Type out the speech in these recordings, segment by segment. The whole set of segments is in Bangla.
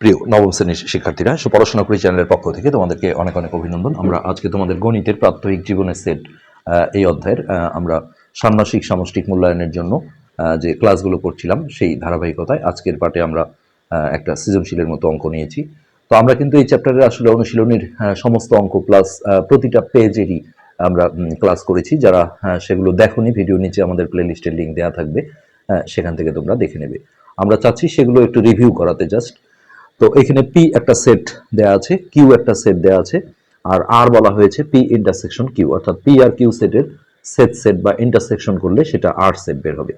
প্রিয় নবম শ্রেণির শিক্ষার্থীরা সো পড়াশোনা করি চ্যানেলের পক্ষ থেকে তোমাদেরকে অনেক অনেক অভিনন্দন। আমরা আজকে তোমাদের গণিতের প্রাত্যহিক জীবনের সেট এই অধ্যায়ের আমরা ষান্মাসিক সামষ্টিক মূল্যায়নের জন্য যে ক্লাসগুলো করছিলাম সেই ধারাবাহিকতায় আজকের পাঠে আমরা একটা সৃজনশীলের মতো অঙ্ক নিয়েছি। তো আমরা কিন্তু এই চ্যাপ্টারে আসলে অনুশীলনীর সমস্ত অঙ্ক প্লাস প্রতিটা পেজেরই আমরা ক্লাস করেছি। যারা সেগুলো দেখোনি, ভিডিও নিচে আমাদের প্লে লিস্টের লিঙ্ক দেওয়া থাকবে সেখান থেকে তোমরা দেখে নেবে। আমরা চাচ্ছি সেগুলো একটু রিভিউ করাতে জাস্ট তো এখানে পি একটা সেট দেয়া আছে কিউ একটা সেট দেয়া আছে, আর আর বলা হয়েছে পি ইন্টারসেকশন কিউ অর্থাৎ পি আর কিউ সেটের সেট সেট বা ইন্টারসেকশন করলে সেটা আর সেট বের হবে।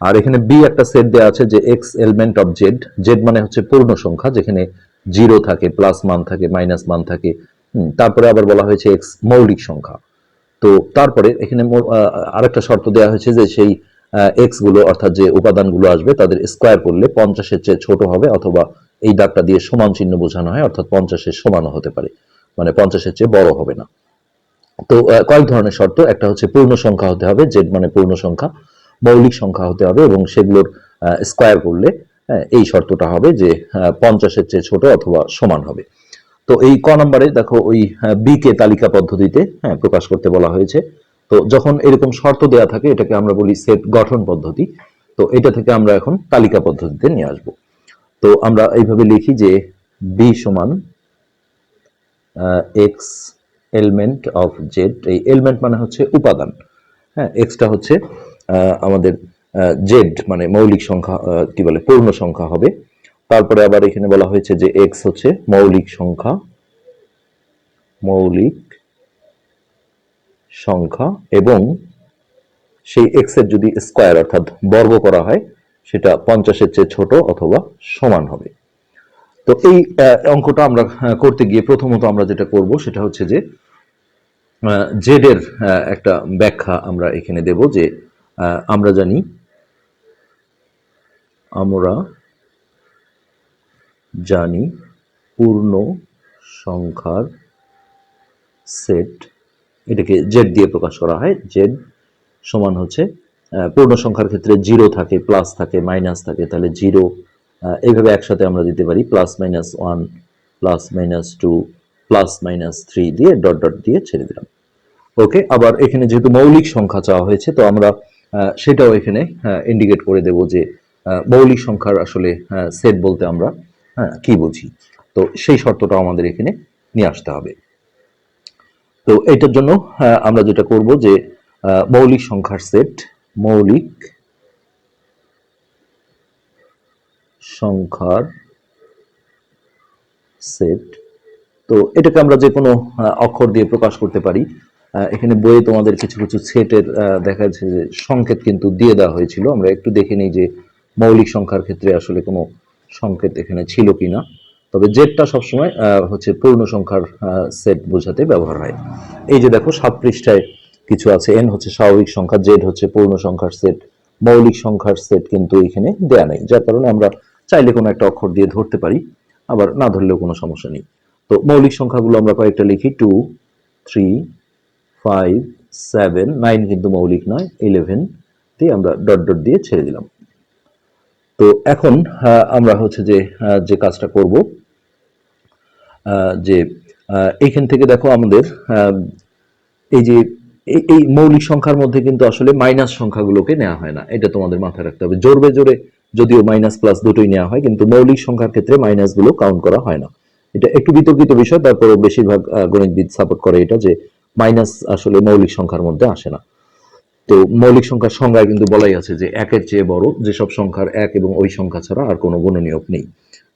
আর এখানে বি একটা সেট দেয়া আছে যে x element of Z Z মানে হচ্ছে পূর্ণ সংখ্যা, যেখানে জিরো থাকে প্লাস মান থাকে মাইনাস মান থাকে তারপরে আবার বলা হয়েছে এক্স মৌলিক সংখ্যা। তো তারপরে এখানে আরেকটা শর্ত দেওয়া হয়েছে যে সেই এক্সগুলো, অর্থাৎ যে উপাদানগুলো আসবে, তাদের স্কোয়ার করলে পঞ্চাশের চেয়ে ছোট হবে, অথবা এই দাগটা দিয়ে সমান চিহ্ন বোঝানো হয় অর্থাৎ পঞ্চাশের সমানও হতে পারে। মানে পঞ্চাশের চেয়ে বড় হবে না। তো কয়েক ধরনের শর্ত একটা হচ্ছে পূর্ণ সংখ্যা হতে হবে জেড মানে পূর্ণ সংখ্যা মৌলিক সংখ্যা হতে হবে এবং সেগুলোর স্কোয়ার করলে হ্যাঁ, এই শর্তটা হবে যে পঞ্চাশের চেয়ে ছোট অথবা সমান হবে। তো এই ক নম্বরে দেখো ওই বি কে তালিকা পদ্ধতিতে হ্যাঁ প্রকাশ করতে বলা হয়েছে। তো যখন এরকম শর্ত দেয়া থাকে এটাকে আমরা বলি সেট গঠন পদ্ধতি। তো এটা থেকে আমরা এখন তালিকা পদ্ধতিতে নিয়ে আসব। তো আমরা এইভাবে লিখি যে বি সমান এক্স এলিমেন্ট অফ জেড এই এলিমেন্ট মানে হচ্ছে উপাদান। হ্যাঁ এক্সটা হচ্ছে আমাদের জেড মানে মৌলিক সংখ্যা কি বলে, পূর্ণ সংখ্যা হবে। তারপরে আবার এখানে বলা হয়েছে যে এক্স হচ্ছে মৌলিক সংখ্যা মৌলিক সংখ্যা এবং সেই এক্সের যদি স্কোয়ার অর্থাৎ বর্গ করা হয় সেটা পঞ্চাশের চেয়ে ছোট অথবা সমান হবে। তো এই অঙ্কটা আমরা করতে গিয়ে প্রথমত আমরা যেটা করব সেটা হচ্ছে যে জেড এর আহ, একটা ব্যাখ্যা আমরা এখানে দেব যে আমরা জানি আমরা জানি পূর্ণ সংখ্যার সেট এটাকে জেড দিয়ে প্রকাশ করা হয় জেড সমান হচ্ছে পূর্ণ সংখ্যার ক্ষেত্রে জিরো থাকে প্লাস থাকে মাইনাস থাকে তাহলে জিরো এইভাবে একসাথে আমরা দিতে পারি plus minus one plus minus two plus minus three দিয়ে ডট ডট দিয়ে ছেড়ে দিলাম। ওকে আবার এখানে যেহেতু মৌলিক সংখ্যা চাওয়া হয়েছে তো আমরা সেটাও এখানে ইন্ডিকেট করে দেব যে মৌলিক সংখ্যার আসলে সেট বলতে আমরা হ্যাঁ, কি বুঝি। তো সেই শর্তটা আমাদের এখানে নিয়ে আসতে হবে। তো এটার জন্য আমরা যেটা করব যে মৌলিক সংখ্যার সেট মৌলিক সংখ্যার সেট। তো এটাকে আমরা যে কোনো অক্ষর দিয়ে প্রকাশ করতে পারি। এখানে বইয়ে তোমাদের কিছু কিছু সেটের দেখা যাচ্ছে যে সংকেত কিন্তু দিয়ে দেওয়া হয়েছিল। আমরা একটু দেখে নিই যে মৌলিক সংখ্যার ক্ষেত্রে আসলে কোনো সংকেত এখানে ছিল কিনা। তবে জেডটা সবসময় হচ্ছে পূর্ণ সংখ্যার সেট বোঝাতে ব্যবহার হয়। এই যে দেখো, সাত পৃষ্ঠায় কিছু আছে এন হচ্ছে স্বাভাবিক সংখ্যা জেড হচ্ছে পূর্ণ সংখ্যার সেট মৌলিক সংখ্যার সেট কিন্তু এখানে দেয়া নেই, যার কারণে আমরা চাইলে কোনো একটা অক্ষর দিয়ে ধরতে পারি, আবার না ধরলেও কোনো সমস্যা নেই। তো মৌলিক সংখ্যাগুলো আমরা কয়েকটা লিখি, two, three, five, seven, nine কিন্তু মৌলিক নয়, ইলেভেন দিয়ে আমরা ডট ডট দিয়ে ছেড়ে দিলাম। তো এখন আমরা হচ্ছে যে যে কাজটা করব যে এইখান থেকে দেখো আমাদের এই যে এই- মৌলিক সংখ্যার মধ্যে কিন্তু আসলে মাইনাস সংখ্যাগুলোকে নেওয়া হয় না। এটা তোমাদের মাথায় রাখতে হবে। জোরবে জোরে যদিও মাইনাস প্লাস দুটোই নেওয়া হয়, কিন্তু মৌলিক সংখ্যার ক্ষেত্রে মাইনাসগুলো কাউন্ট করা হয় না। এটা একটু বিতর্কিত বিষয় তারপরে বেশিরভাগ গণিতবিদ সাপোর্ট করে এটা যে মাইনাস আসলে মৌলিক সংখ্যার মধ্যে আসে না। তো মৌলিক সংখ্যার সংজ্ঞায় কিন্তু বলাই আছে যে একের চেয়ে বড় যেসব সংখ্যার এক এবং ওই সংখ্যা ছাড়া আর কোনো গুণনীয়ক নেই।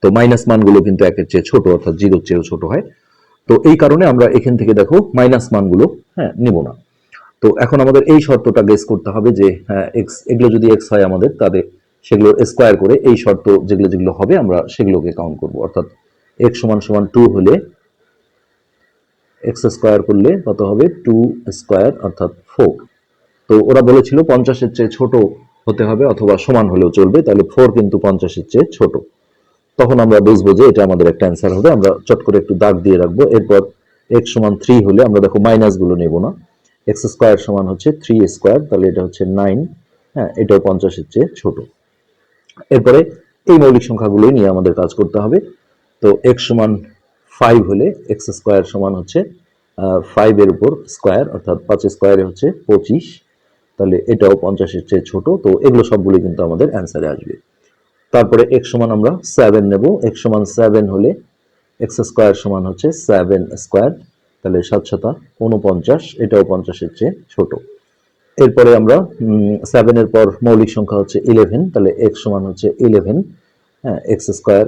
তো মাইনাস মানগুলো কিন্তু একের চেয়ে ছোট, অর্থাৎ জিরোর চেয়েও ছোট হয়। তো এই কারণে আমরা এখান থেকে দেখো মাইনাস মানগুলো হ্যাঁ নিব না। তো এখন আমাদের এই শর্তটা গেস করতে হবে যে এক্স এগুলো যদি এক্স হয় আমাদের, তাহলে সেগুলো স্কোয়ার করে এই শর্ত যেগুলো যেগুলো হবে আমরা সেগুলোকে কাউন্ট করব। অর্থাৎ এক্স সমান সমান টু হলে এক্স স্কোয়ার করলে কত হবে? টু স্কোয়ার অর্থাৎ ফোর তো ওরা বলেছিল পঞ্চাশের চেয়ে ছোট হতে হবে অথবা সমান হলেও চলবে, তাহলে ফোর কিন্তু পঞ্চাশের চেয়ে ছোট। তখন আমরা বুঝব যে এটা আমাদের একটা অ্যান্সার হবে। আমরা চট করে একটু দাগ দিয়ে রাখব। এরপর এক্স সমান থ্রি হলে আমরা দেখো মাইনাসগুলো নেব না। এক্স স্কোয়ার সমান হচ্ছে থ্রি স্কোয়ার, তাহলে এটা হচ্ছে নাইন হ্যাঁ এটাও পঞ্চাশের চেয়ে ছোট। এরপরে এই মৌলিক সংখ্যাগুলোই নিয়ে আমাদের কাজ করতে হবে। তো এক্স সমান ফাইভ হলে এক্স স্কোয়ার সমান হচ্ছে ফাইভের উপর স্কোয়ার, অর্থাৎ পাঁচ স্কোয়ারে হচ্ছে পঁচিশ, তাহলে এটাও পঞ্চাশের চেয়ে ছোট। তো এগুলো সবগুলো কিন্তু আমাদের অ্যান্সারে আসবে। তারপরে এক্স সমান আমরা সেভেন নেব। এক্স সমান সেভেন হলে এক্স স্কোয়ার সমান হচ্ছে সেভেন স্কোয়ার তাহলে সাত সাতা উনপঞ্চাশ এটাও পঞ্চাশের চেয়ে ছোট। এরপরে আমরা সেভেনের পর মৌলিক সংখ্যা হচ্ছে ইলেভেন তাহলে এক্স সমান হচ্ছে ইলেভেন এক্স স্কোয়ার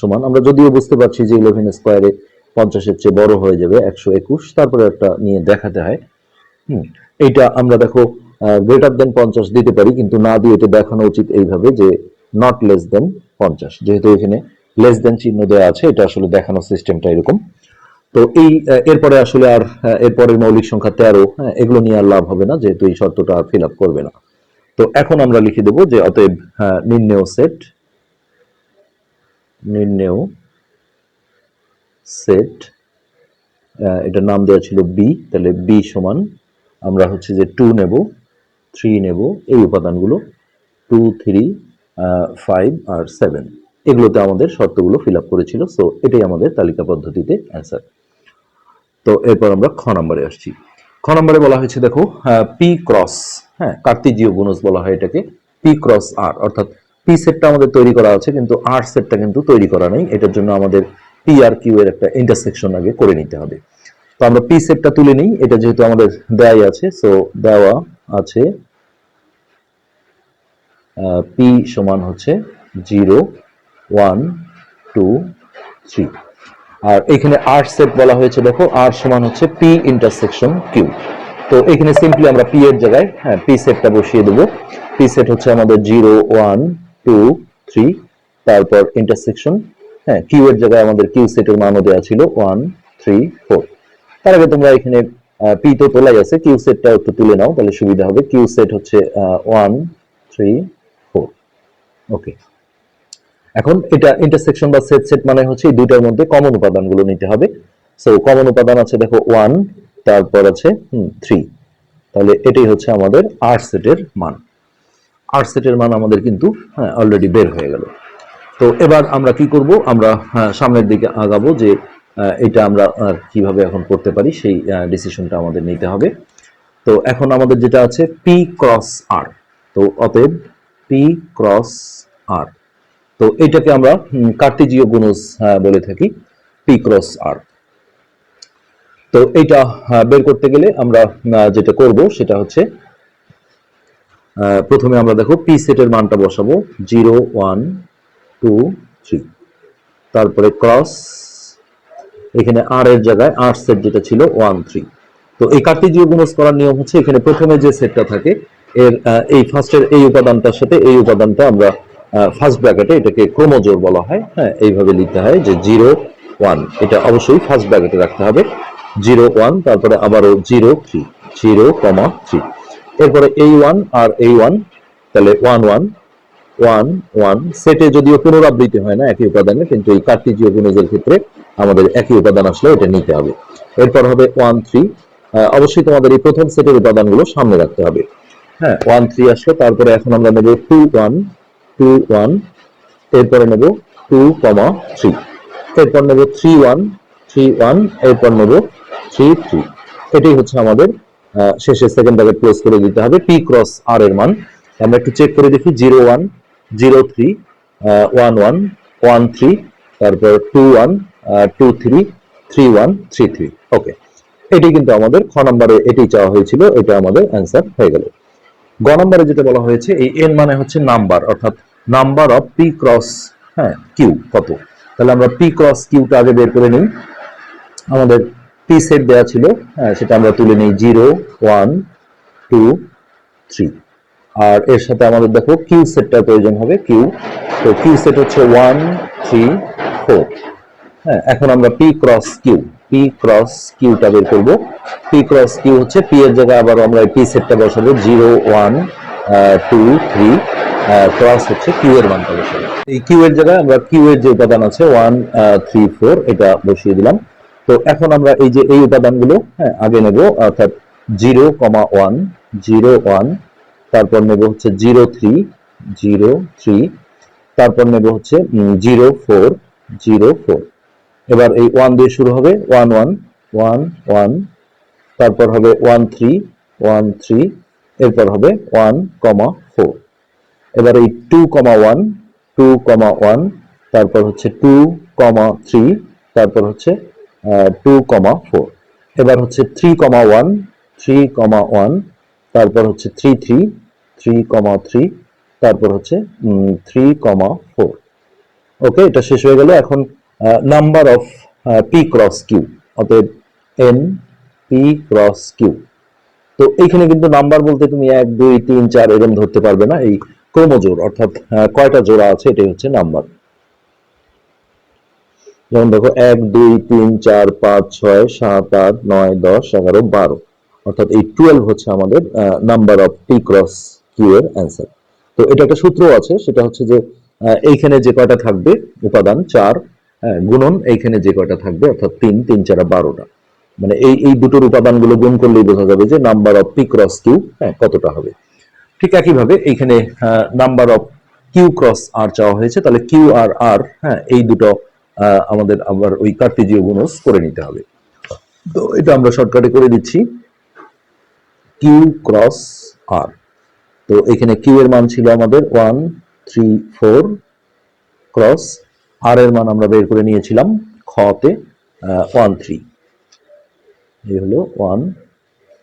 সমান। আমরা যদিও বুঝতে পারছি যে ইলেভেন স্কোয়ারে পঞ্চাশের চেয়ে বড় হয়ে যাবে একশো একুশ, তারপরে একটা নিয়ে দেখাতে হয়। হুম, এইটা আমরা দেখো গ্রেটার দেন পঞ্চাশ দিতে পারি, কিন্তু না দিয়ে এটা দেখানো উচিত এইভাবে যে নট লেস দেন পঞ্চাশ। যেহেতু এখানে লেস দেন চিহ্ন দেওয়া আছে, এটা আসলে দেখানোর সিস্টেমটা এরকম। তো এই এরপরে আসলে আর এরপরের মৌলিক সংখ্যা তেরো হ্যাঁ এগুলো নিয়ে আর লাভ হবে না, যেহেতু এই শর্তটা আর ফিল আপ করবে না। তো এখন আমরা লিখে দেবো যে অতএব নির্ণেয় সেট নির্ণেয় সেট এটার নাম দেওয়া ছিল বি তাহলে বি সমান আমরা হচ্ছে যে টু নেব থ্রি নেব, এই উপাদানগুলো টু থ্রি ফাইভ আর সেভেন এগুলোতে আমাদের শর্তগুলো ফিল আপ করেছিল সো এটাই আমাদের তালিকা পদ্ধতিতে অ্যান্সার তো এরপর আমরা খ নম্বরে আসছি। খ নম্বরে বলা হয়েছে, দেখো পি ক্রস হ্যাঁ কার্তিজীয় গুণজ বলা হয় এটাকে পি ক্রস আর অর্থাৎ পি সেটটা আমাদের তৈরি করা আছে, কিন্তু আর সেটটা কিন্তু তৈরি করা নেই। এটার জন্য আমাদের পি আর কিউ এর একটা ইন্টারসেকশন আগে করে নিতে হবে। তো আমরা পি সেটটা তুলে নিই, এটা যেহেতু আমাদের দেয়াই আছে সো দেওয়া আছে পি সমান হচ্ছে জিরো ওয়ান টু থ্রি আর এখানে আর সেট বলা হয়েছে, দেখো আর সমান হচ্ছে পি ইন্টারসেকশন কিউ তো এখানে সিম্পলি আমরা পি এর জায়গায় হ্যাঁ পি সেটটা বসিয়ে দেবো। পি সেট হচ্ছে আমাদের জিরো ওয়ান টু থ্রি তারপর ইন্টারসেকশন হ্যাঁ কিউ এর জায়গায় আমাদের কিউ সেটের মানও দেওয়া ছিল ওয়ান থ্রি ফোর তার আগে তোমরা এখানে পি তো তোলাই আছে কিউ সেটটা একটু তুলে নাও, তাহলে সুবিধা হবে। কিউ সেট হচ্ছে ওয়ান থ্রি ফোর ওকে এখন এটা ইন্টারসেকশন বা সেট সেট মানে হচ্ছে এই দুইটার মধ্যে কমন উপাদানগুলো নিতে হবে। সো কমন উপাদান আছে দেখো ওয়ান তারপর আছে থ্রি তাহলে এটাই হচ্ছে আমাদের আর সেটের মান। আর সেটের মান আমাদের কিন্তু হ্যাঁ অলরেডি বের হয়ে গেল। তো এবার আমরা কি করব? আমরা হ্যাঁ, সামনের দিকে আগাবো যে এটা আমরা কীভাবে এখন করতে পারি সেই ডিসিশনটা আমাদের নিতে হবে। তো এখন আমাদের যেটা আছে পি ক্রস আর তো অতএব পি ক্রস আর তো এটাকে আমরা কার্তেজীয় গুণজ বলে থাকি পি ক্রস আর তো এটা বের করতে গেলে আমরা যেটা করব সেটা হচ্ছে প্রথমে আমরা দেখো পি সেটের মানটা বসাবো জিরো ওয়ান টু থ্রি তারপরে ক্রস এখানে আর এর জায়গায় আর সেট যেটা ছিল ওয়ান থ্রি তো এই কার্তেজীয় গুণজ করার নিয়ম হচ্ছে এখানে প্রথমে যে সেটটা থাকে, এর এই ফার্স্টের এই উপাদানটার সাথে এই উপাদানটা আমরা ফার্স্ট ব্র্যাকেটে এটাকে ক্রোমোজোর বলা হয়। হ্যাঁ এইভাবে লিখতে হয় যে জিরো ওয়ান এটা অবশ্যই ফার্স্ট ব্র্যাকেটে রাখতে হবে। জিরো ওয়ান তারপরে আবারও zero three zero comma three এরপরে এই ওয়ান আর এই ওয়ান তাহলে ওয়ান ওয়ান ওয়ান ওয়ান সেটে যদিও পুনরাবৃত্তি হয় না, একই উপাদানে, কিন্তু এই কার্টিজীয় গুণজের ক্ষেত্রে আমাদের একই উপাদান আসলে এটা নিতে হবে। এরপর হবে ওয়ান থ্রি অবশ্যই তোমাদের এই প্রথম সেটের উপাদানগুলো সামনে রাখতে হবে। হ্যাঁ ওয়ান থ্রি আসলো, তারপরে এখন আমরা নেব টু ওয়ান টু ওয়ান এরপরে নেব টু কমা থ্রি এরপর নেব থ্রি ওয়ান থ্রি ওয়ান এরপর নেব থ্রি থ্রি এটাই হচ্ছে আমাদের আহ, শেষে সেকেন্ড ব্র্যাকেট ক্লোজ করে দিতে হবে পি ক্রস আর এর মান। আমরা একটু চেক করে দেখি zero one zero three one one one three তারপর two one two three three one three three okay এটি কিন্তু আমাদের খ নম্বরে এটি চাওয়া হয়েছিল এটা আমাদের অ্যান্সার হয়ে গেল। গ নম্বরে যেটা বলা হয়েছে, এই এন মানে হচ্ছে নাম্বার, অর্থাৎ নাম্বার অফ পি ক্রস হ্যাঁ কিউ কত? তাহলে আমরা পি ক্রস কিউটা আগে বের করে নিই। আমাদের পি সেট দেওয়া ছিল হ্যাঁ সেটা আমরা তুলে নিই জিরো, ওয়ান, টু, থ্রি। আর এর সাথে আমাদের দেখো কিউ সেটটা প্রয়োজন হবে কিউ তো কিউ সেট হচ্ছে ওয়ান থ্রি ফোর হ্যাঁ এখন আমরা P cross Q P cross কিউটা বের করব। পি ক্রস কিউ হচ্ছে পি এর জায়গায় আবার আমরা পি সেটটা বসাবো zero one two three cross হচ্ছে কিউ এর মানটা বসাবো। এই কিউ এর জায়গায় আমরা কিউ এর যে উপাদান আছে ওয়ান থ্রি ফোর এটা বসিয়ে দিলাম। তো এখন আমরা এই যে এই উপাদানগুলো হ্যাঁ আগে নেব, অর্থাৎ zero comma one zero one তারপর নেব হচ্ছে জিরো থ্রি জিরো থ্রি তারপর নেব হচ্ছে জিরো ফোর জিরো ফোর এবার এই ওয়ান দিয়ে শুরু হবে ওয়ান ওয়ান ওয়ান ওয়ান তারপর হবে ওয়ান থ্রি ওয়ান থ্রি এরপর হবে ওয়ান কমা ফোর এবার এই two comma one two comma one তারপর হচ্ছে টু কমা থ্রি তারপর হচ্ছে টু কমা ফোর এবার হচ্ছে three comma one three comma one তারপর হচ্ছে three three three comma three তারপর হচ্ছে থ্রি কমা ফোর ওকে এটা শেষ হয়ে গেল। এখন number of P cross Q অতএব এন পি ক্রস কিউ তো এইখানে কিন্তু নাম্বার বলতে তুমি এক, দুই, তিন, চার এরকম ধরতে পারবে না। এই ক্রমজোড় অর্থাৎ কয়টা জোড়া আছে, এটাই হচ্ছে নাম্বার যেমন দেখো, এক, দুই, তিন, চার, পাঁচ, ছয়, সাত, আট, নয়, দশ, এগারো, বারো। অর্থাৎ এই টুয়েলভ হচ্ছে আমাদের number of P cross Q এর অ্যান্সার তো এটা একটা সূত্র আছে, সেটা হচ্ছে যে এইখানে যে কয়টা থাকবে, উপাদান, চার হ্যাঁ, গুণন এইখানে যে কয়টা থাকবে অর্থাৎ তিন তিন চারা বারোটা। মানে এই এই দুটোর উপাদানগুলো গুণ করলেই বোঝা যাবে যে number of P cross Q হ্যাঁ কতটা হবে। ঠিক একইভাবে এইখানে number of Q cross R চাওয়া হয়েছে তাহলে কিউ আর আর হ্যাঁ এই দুটো আমাদের আবার ওই কার্তেজীয় গুণস করে নিতে হবে। তো এটা আমরা শর্টকাটে করে দিচ্ছি। কিউ ক্রস আর তো এখানে কিউ এর মান ছিল আমাদের one three four cross R এর মান আমরা বের করে নিয়েছিলাম খতে ওয়ান থ্রি এই হলো ওয়ান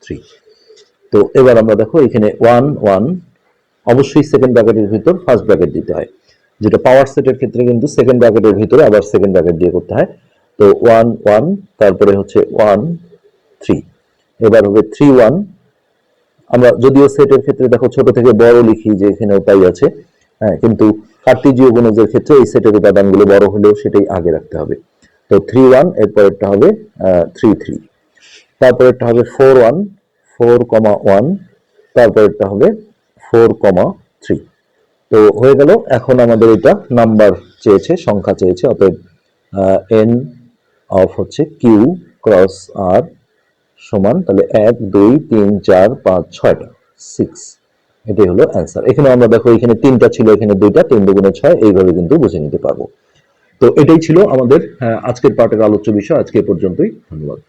থ্রি তো এবার আমরা দেখো এখানে ওয়ান ওয়ান অবশ্যই সেকেন্ড ব্র্যাকেটের ভিতর ফার্স্ট ব্র্যাকেট দিতে হয়। যেটা পাওয়ার সেটের ক্ষেত্রে কিন্তু সেকেন্ড ব্র্যাকেটের ভিতরে আবার সেকেন্ড ব্র্যাকেট দিয়ে করতে হয়। তো ওয়ান ওয়ান তারপরে হচ্ছে ওয়ান থ্রি এবার হবে থ্রি ওয়ান আমরা যদিও সেটের ক্ষেত্রে দেখো ছোট থেকে বড় লিখি যে এখানেও তাই আছে। হ্যাঁ কিন্তু কার্তিজীয় গুণজের ক্ষেত্রে এই সেটের উপাদানগুলো বড় হলেও সেটাই আগে রাখতে হবে। তো থ্রি ওয়ান এরপরেরটা হবে থ্রি থ্রি তারপরেরটা হবে four one four comma one তারপরেরটা হবে ফোর কমা থ্রি তো হয়ে গেল, এখন আমাদের এটা নাম্বার চেয়েছে, সংখ্যা চেয়েছে, অতএব এন অফ হচ্ছে কিউ ক্রস আর সমান, তাহলে এক, দুই, তিন, চার, পাঁচ, ছয়টা সিক্স এটাই হলো অ্যান্সার এখানে আমরা দেখো, এখানে তিনটা ছিল, এখানে দুইটা, তিন দুগুণে ছয়, এইভাবে কিন্তু বুঝে নিতে পারব। তো এটাই ছিল আমাদের আজকের পাঠের আলোচ্য বিষয়। আজকে পর্যন্তই, ধন্যবাদ।